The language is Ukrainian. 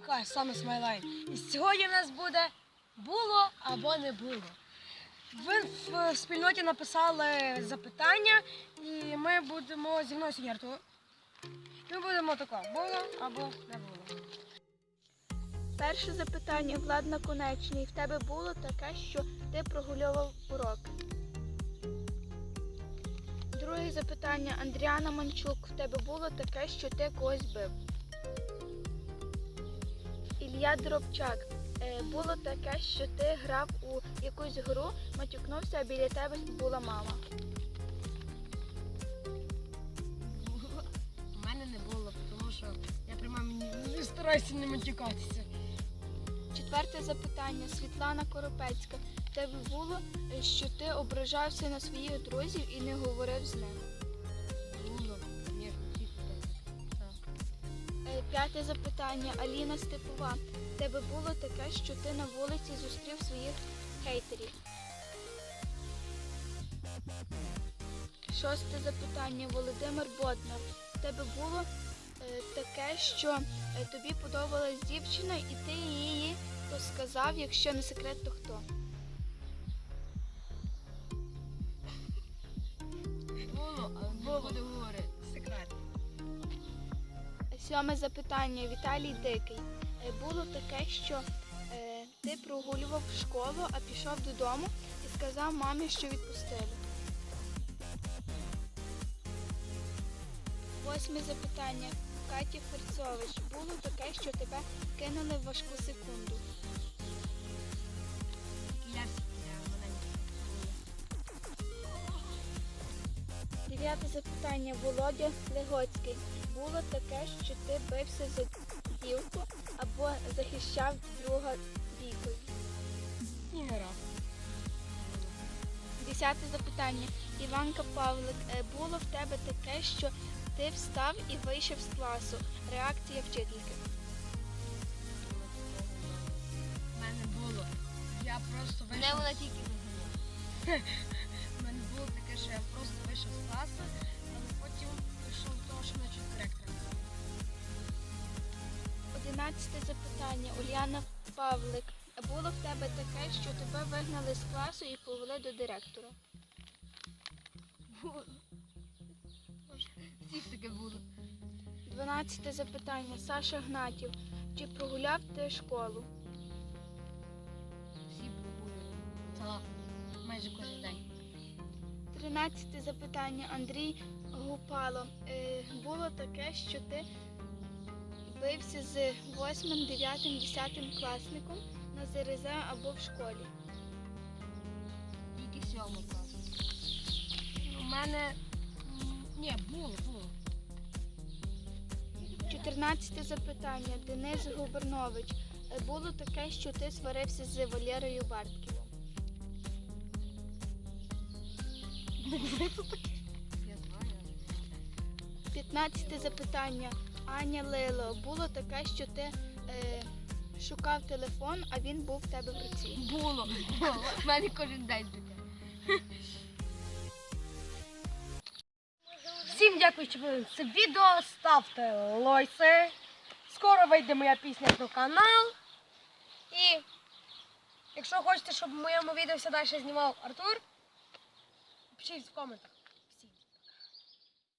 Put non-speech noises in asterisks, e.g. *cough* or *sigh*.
Хай саме Смайлайн. І сьогодні в нас буде було або не було. Ви в спільноті написали запитання, і ми будемо зі мною сьогодні Артур. Ми будемо тако, було або не було. Перше запитання Влад Наконечний. В тебе було таке, що ти прогульовував уроки. Друге запитання Андріана Манчук. В тебе було таке, що ти когось бив. Ілля Дробчак. Е, Було таке, що ти грав у якусь гру, матюкнувся, а біля тебе була мама. У мене не було, тому що я при мамі не, стараюся не матюкатися. Четверте запитання Світлана Коропецька. В тебе було, що ти ображався на своїх друзів і не говорив з ними. П'яте запитання Аліна Степова. Тебе було таке, що ти на вулиці зустрів своїх хейтерів. Шосте запитання Володимир Боднар. Тебе було е, таке, що е, тобі подобалась дівчина, і ти її сказав, якщо не секрет, то хто? Було, але не буду говорити. Сьоме запитання Віталій Дикий. Е, Було таке, що е, ти прогулював школу, а пішов додому і сказав мамі, що відпустили. Восьме запитання Каті Ферцович. Було таке, що тебе кинули в важку секунду. Дев'яте запитання Володя Легоцький. Було таке, що ти бився за дівку або захищав друга бійкою. І не раз. Десяте запитання. Іванка Павлик, е, було в тебе таке, що ти встав і вийшов з класу. Реакція вчительки. У мене було. Я просто вийшов. Мене вона тільки виганяє. *laughs* що я просто вийшов з класу, але потім прийшов до того, що наче директора. Одинадцяте запитання. Уляна Павлик. Було в тебе таке, що тебе вигнали з класу і повели до директора. Всіх таке було. Дванадцяте запитання. Саша Гнатів. Чи прогуляв ти школу? Всі прогулювали. Та майже кожен день. Тринадцяте запитання. Андрій Гупало. Е, було таке, що ти бився з 8, 9, 10 класником на ЗРЗ або в школі. Тільки сьомий клас. У мене. Ні, було, було. 14 запитання. Денис Губернович. Е, Було таке, що ти сварився з Валерою Бартківим. 15 запитання. Аня Лило. Було таке, що ти е, шукав телефон, а він був в тебе в руці. Було. У мене кожен день таке. Всім дякую, що ви це відео. Ставте лойси. Скоро вийде моя пісня про канал. І якщо хочете, щоб в моєму відео все далі знімав Артур, Preciso de.